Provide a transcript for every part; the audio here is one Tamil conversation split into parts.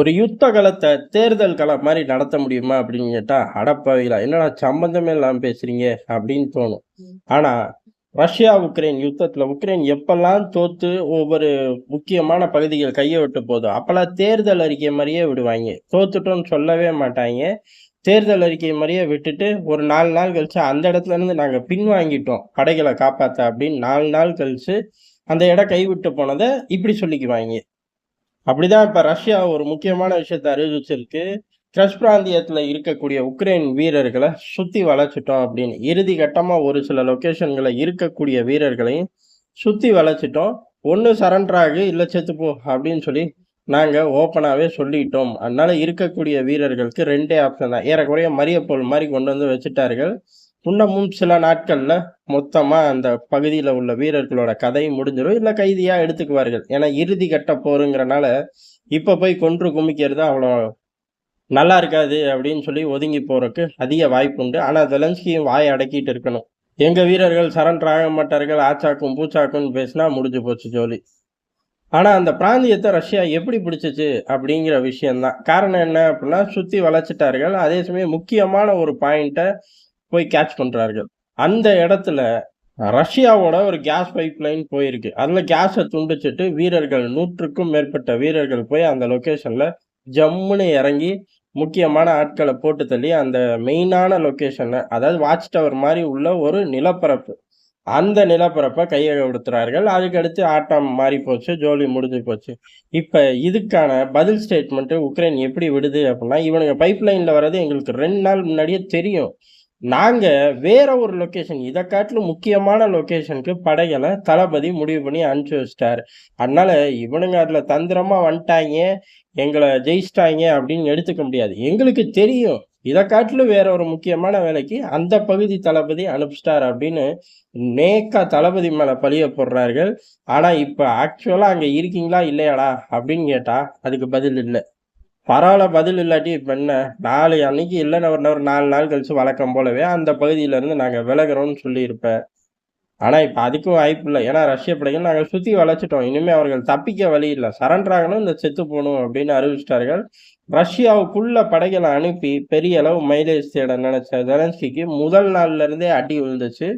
ஒரு யுத்த களத்தை தேர்தல் களம் மாதிரி நடத்த முடியுமா அப்படின்னு கேட்டா அடப்பாவிலா என்னடா சம்பந்தமே இல்லாம பேசுறீங்க அப்படின்னு தோணும். ஆனா ரஷ்யா உக்ரைன் யுத்தத்துல உக்ரைன் எப்பெல்லாம் தோத்து ஒவ்வொரு முக்கியமான பகுதிகள் கையை விட்டு போதோ அப்பெல்லாம் தேர்தல் அறிக்கை மாதிரியே விடுவாங்க. தோத்துட்டோம்னு சொல்லவே மாட்டாங்க. தேர்தல் அறிக்கை மாதிரியே விட்டுட்டு ஒரு நாலு நாள் கழிச்சு அந்த இடத்துல இருந்து நாங்க பின்வாங்கிட்டோம். படைகளை காப்பாத்த அப்படின்னு நாலு நாள் கழிச்சு அந்த இடம் கைவிட்டு போனதை இப்படி சொல்லிக்குவாங்க. அப்படிதான் இப்ப ரஷ்யா ஒரு முக்கியமான விஷயத்த அறிவிச்சிருக்கு. கிரஷ் பிராந்தியத்துல இருக்கக்கூடிய உக்ரைன் வீரர்களை சுத்தி வளைச்சிட்டோம் அப்படின்னு. இறுதி கட்டமா ஒரு சில லொக்கேஷன்களை இருக்கக்கூடிய வீரர்களையும் சுத்தி வளைச்சிட்டோம் ஒன்று சரண்டர் ஆகு இல்லை செத்துப்போ அப்படின்னு சொல்லி நாங்க ஓப்பனாவே சொல்லிட்டோம். அதனால இருக்கக்கூடிய வீரர்களுக்கு ரெண்டே ஆப்ஷன் தான். ஏறக்குறைய மரியப்போல் மாதிரி கொண்டு வந்து வச்சுட்டார்கள். இன்னமும் சில நாட்களில் மொத்தமாக அந்த பகுதியில் உள்ள வீரர்களோட கதை முடிஞ்சிடும் இல்லை கைதியாக எடுத்துக்குவார்கள். ஏன்னா இறுதி கட்ட போருங்கிறனால இப்போ போய் கொன்று குமிக்கிறது அவ்வளோ நல்லா இருக்காது அப்படின்னு சொல்லி ஒதுங்கி போகிறதுக்கு அதிக வாய்ப்பு உண்டு. ஆனால் ஜெலன்ஸ்கியும் வாயை அடக்கிட்டு இருக்கணும். எங்கள் வீரர்கள் சரண்டர் ஆக மாட்டார்கள் ஆச்சாக்கும் பூச்சாக்கும்னு பேசினா முடிஞ்சு போச்சு ஜோலி. ஆனால் அந்த பிராந்தியத்தை ரஷ்யா எப்படி பிடிச்சிச்சு அப்படிங்கிற விஷயம்தான். காரணம் என்ன அப்படின்னா சுற்றி வளைச்சிட்டார்கள் அதே சமயம் முக்கியமான ஒரு பாயிண்ட்டை போய் கேட்ச் பண்ணுறார்கள் அந்த இடத்துல ரஷ்யாவோட ஒரு கேஸ் பைப் லைன் போயிருக்கு அதில் கேஸை துண்டிச்சிட்டு வீரர்கள் நூற்றுக்கும் மேற்பட்ட வீரர்கள் போய் அந்த லொக்கேஷனில் ஜம்முன்னு இறங்கி முக்கியமான ஆட்களை போட்டு தள்ளி அந்த மெயினான லொக்கேஷனில் அதாவது வாட்ச் டவர் மாதிரி உள்ள ஒரு நிலப்பரப்பு. அந்த நிலப்பரப்பை கையகப்படுத்துகிறார்கள் அதுக்கடுத்து ஆட்டம் மாறி போச்சு ஜோலி முடிஞ்சு போச்சு. இப்போ இதுக்கான பதில் ஸ்டேட்மெண்ட்டு உக்ரைன் எப்படி விடுது அப்படின்னா இவனுங்க பைப் லைனில் வர்றது எங்களுக்கு ரெண்டு நாள் முன்னாடியே தெரியும். நாங்கள் வேற ஒரு லொக்கேஷன் இதை காட்டிலும் முக்கியமான லொக்கேஷனுக்கு படைகளை தளபதி முடிவு பண்ணி அனுப்பிச்சி வச்சிட்டாரு. அதனால இவனுங்க அதில் தந்திரமாக வந்துட்டாங்க எங்களை ஜெயிச்சிட்டாங்க அப்படின்னு எடுத்துக்க முடியாது. எங்களுக்கு தெரியும் இதை காட்டிலும் வேற ஒரு முக்கியமான வேலைக்கு அந்த பகுதி தளபதி அனுப்பிச்சிட்டார் அப்படின்னு நேக்கா தளபதி மேலே பழிய போடுறார்கள். ஆனால் இப்போ ஆக்சுவலாக அங்கே இருக்கீங்களா இல்லையாடா அப்படின்னு கேட்டால் அதுக்கு பதில் இல்லை. பரவாயில்ல பதில் இல்லாட்டி இப்போ என்ன? நாலு அன்னைக்கு இல்லைன்னு ஒரு ஒரு நாலு நாள் கழிச்சு வழக்கம் போலவே அந்த பகுதியில இருந்து விலகிறோம்னு சொல்லியிருப்பேன். ஆனால் இப்போ அதுக்கும் வாய்ப்பு இல்லை. ஏன்னா ரஷ்ய படைகள் நாங்கள் சுற்றி வளைச்சிட்டோம் இனிமேல் அவர்கள் தப்பிக்க வழி இல்லை. சரண்டர் ஆகணும் இந்த செத்து போகணும் அப்படின்னு அறிவிச்சிட்டார்கள். ரஷ்யாவுக்குள்ள படைகளை அனுப்பி பெரிய அளவு மைலேஜ் தேட நினைச்ச ஜெலன்ஸ்கிக்கு முதல் நாள்ல இருந்தே அடி விழுந்துச்சு.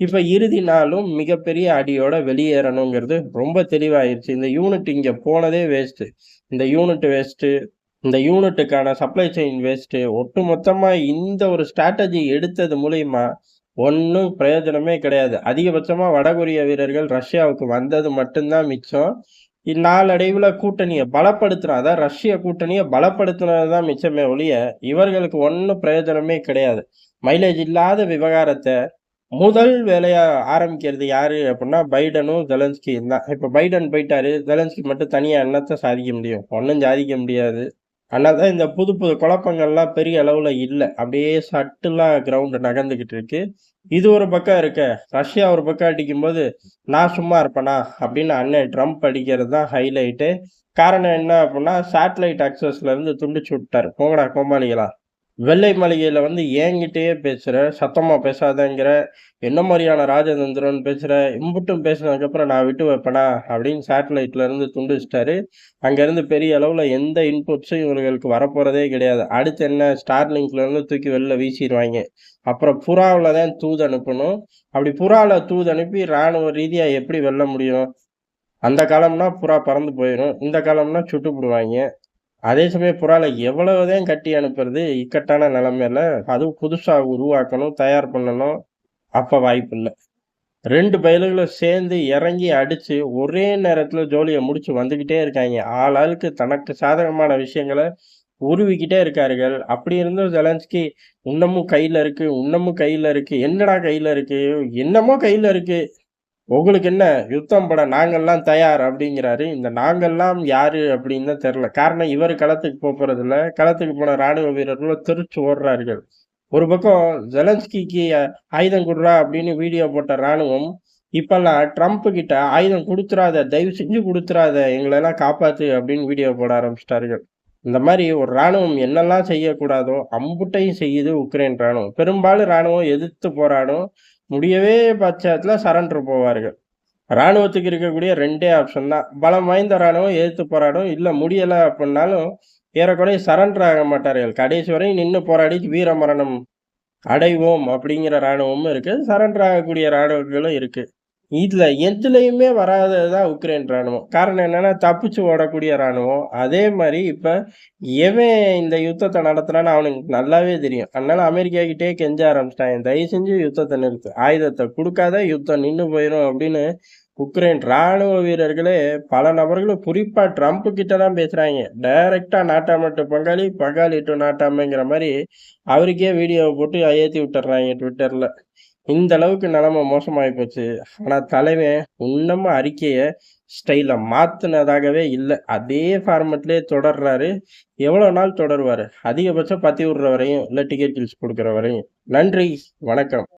இப்போ இறுதி நாளும் மிகப்பெரிய அடியோட வெளியேறணுங்கிறது ரொம்ப தெளிவாயிருச்சு. இந்த யூனிட் இங்கே போனதே வேஸ்ட்டு இந்த யூனிட் வேஸ்ட்டு இந்த யூனிட்டுக்கான சப்ளை செயின் வேஸ்ட்டு ஒட்டு மொத்தமாக இந்த ஒரு ஸ்ட்ராட்டஜி எடுத்தது மூலயமா ஒன்றும் பிரயோஜனமே கிடையாது. அதிகபட்சமாக வடகொரிய வீரர்கள் ரஷ்யாவுக்கு வந்தது மட்டும்தான் மிச்சம். இந்நாளடைவில் கூட்டணியை பலப்படுத்தினா அதான் ரஷ்ய கூட்டணியை பலப்படுத்துனது தான் மிச்சமே ஒழிய இவர்களுக்கு ஒன்றும் பிரயோஜனமே கிடையாது. மைலேஜ் இல்லாத விவகாரத்தை முதல் வேலையாக ஆரம்பிக்கிறது யாரு அப்படின்னா பைடனும் ஜெலன்ஸ்கியும் தான். இப்போ பைடன் போயிட்டாரு. ஜெலன்ஸ்கி மட்டும் தனியாக என்னத்தை சாதிக்க முடியும்? ஒன்றும் சாதிக்க முடியாது. அதனால தான் இந்த புது புது குழப்பங்கள்லாம் பெரிய அளவில் இல்லை. அப்படியே சட்டுலாம் கிரவுண்டு நகர்ந்துக்கிட்டு இருக்கு. இது ஒரு பக்கம் இருக்க. ரஷ்யா ஒரு பக்கம் அடிக்கும்போது நான் சும்மா இருப்பேனா? அப்படின்னு அண்ணன் ட்ரம்ப் அடிக்கிறது தான் ஹைலைட்டு காரணம் என்ன அப்படின்னா சேட்டலைட் அக்சஸ்லேருந்து துண்டிச்சு விட்டார். போங்கடா கோமாளிகளா? வெள்ளை மாளிகையில் வந்து ஏங்கிட்டே பேசுகிற சத்தமாக பேசாதங்கிற என்ன மாதிரியான ராஜதந்திரன் பேசுகிற இம்புட்டும் பேசினதுக்கப்புறம் நான் விட்டு வைப்பேனா? அப்படின்னு சேட்டலைட்லேருந்து துண்டிச்சிட்டாரு. அங்கேருந்து பெரிய அளவில் எந்த இன்புட்ஸும் இவர்களுக்கு வரப்போகிறதே கிடையாது. அடுத்து என்ன? ஸ்டார்லிங்க்லேருந்து தூக்கி வெளில வீசிடுவாங்க அப்புறம் புறாவில் தான் தூது அனுப்பணும். அப்படி புறாவில் தூது அனுப்பி ராணுவ ரீதியாக எப்படி வெல்ல முடியும்? அந்த காலம்னா புறா பறந்து போயிடும். இந்த காலம்னா சுட்டு போடுவாங்க அதே சமயம் புறால எவ்வளவுதான் கட்டி அனுப்புறது இக்கட்டான நிலைமையில அதுவும் புதுசாக உருவாக்கணும் தயார் பண்ணணும். அப்போ வாய்ப்பு இல்லை. ரெண்டு பயல்களும் சேர்ந்து இறங்கி அடித்து ஒரே நேரத்தில் ஜோலியை முடிச்சு வந்துக்கிட்டே இருக்காங்க. ஆள் ஆளுக்கு தனக்கு சாதகமான விஷயங்களை உருவிக்கிட்டே இருக்கார்கள். அப்படி இருந்தும் ஜெலன்ஸ்கி இன்னமும் கையில் இருக்குது இன்னமும் கையில் இருக்குது என்னடா கையில் இருக்குது என்னமோ கையில் இருக்குது உங்களுக்கு என்ன? யுத்தம் பட நாங்கள்லாம் தயார் அப்படிங்கிறாரு. இந்த நாங்கள்லாம் யாரு அப்படின்னு தான் தெரில காரணம் இவர் களத்துக்கு போக களத்துக்கு போன ராணுவ வீரர்களும் தெரிச்சு ஓடுறார்கள். ஒரு பக்கம் ஜெலன்ஸ்கிக்கு ஆயுதம் கொடுறா அப்படின்னு வீடியோ போட்ட ராணுவம் இப்பெல்லாம் ட்ரம்ப் கிட்ட ஆயுதம் கொடுத்துறாத தயவு செஞ்சு கொடுத்துறாத எங்களெல்லாம் காப்பாத்து அப்படின்னு வீடியோ போட ஆரம்பிச்சிட்டார்கள். இந்த மாதிரி ஒரு ராணுவம் என்னெல்லாம் செய்யக்கூடாதோ அம்புட்டையும் செய்யுது உக்ரைன் ராணுவம். பெரும்பாலும் ராணுவம் எதிர்த்து போராடும். முடியவே பட்சத்தில் சரண்டர் போவார்கள். ராணுவத்துக்கு இருக்கக்கூடிய ரெண்டே ஆப்ஷன் தான். பலம் வாய்ந்த ராணுவம் எதிர்த்து போராடும். இல்லை முடியலை அப்படின்னாலும் ஏறக்குறைய சரண்டர் ஆக மாட்டார்கள். கடைசி வரையும் நின்று போராடி வீர மரணம் அடைவோம் அப்படிங்கிற இராணுவமும் இருக்குது சரண்டர் ஆகக்கூடிய இராணுவங்களும் இருக்குது இதுல எதுலையுமே வராததுதான் உக்ரைன் ராணுவம் காரணம் என்னென்னா தப்பிச்சு ஓடக்கூடிய ராணுவம் அதே மாதிரி இப்போ எவன் இந்த யுத்தத்தை நடத்துறான்னு அவனுக்கு நல்லாவே தெரியும். அதனால அமெரிக்காக்கிட்டே கெஞ்ச ஆரம்பிச்சிட்டான் தயவு செஞ்சு யுத்தத்தை நிறுத்து. ஆயுதத்தை கொடுக்காத யுத்தம் நின்று போயிடும் அப்படின்னு உக்ரைன் ராணுவ வீரர்களே பல நபர்களும் குறிப்பா ட்ரம்ப் கிட்ட தான் பேசுகிறாங்க டைரெக்டாக நாட்டாமட்டு பங்காளி பங்காளி டு நாட்டாமைங்கிற மாதிரி அவருக்கே வீடியோவை போட்டு ஏத்தி விட்டுறாங்க ட்விட்டர்ல. இந்த அளவுக்கு நிலைமை மோசமாகி போச்சு. ஆனால் தலைவன் இன்னமும் அறிக்கையை ஸ்டைல மாத்தினதாகவே இல்லை. அதே ஃபார்மெட்லேயே தொடர்றாரு. எவ்வளோ நாள் தொடருவார்? அதிகபட்சம் பத்தி விடுற வரையும் இல்லை டிக்கெட் கில்ஸ் கொடுக்குற வரையும். நன்றி. வணக்கம்.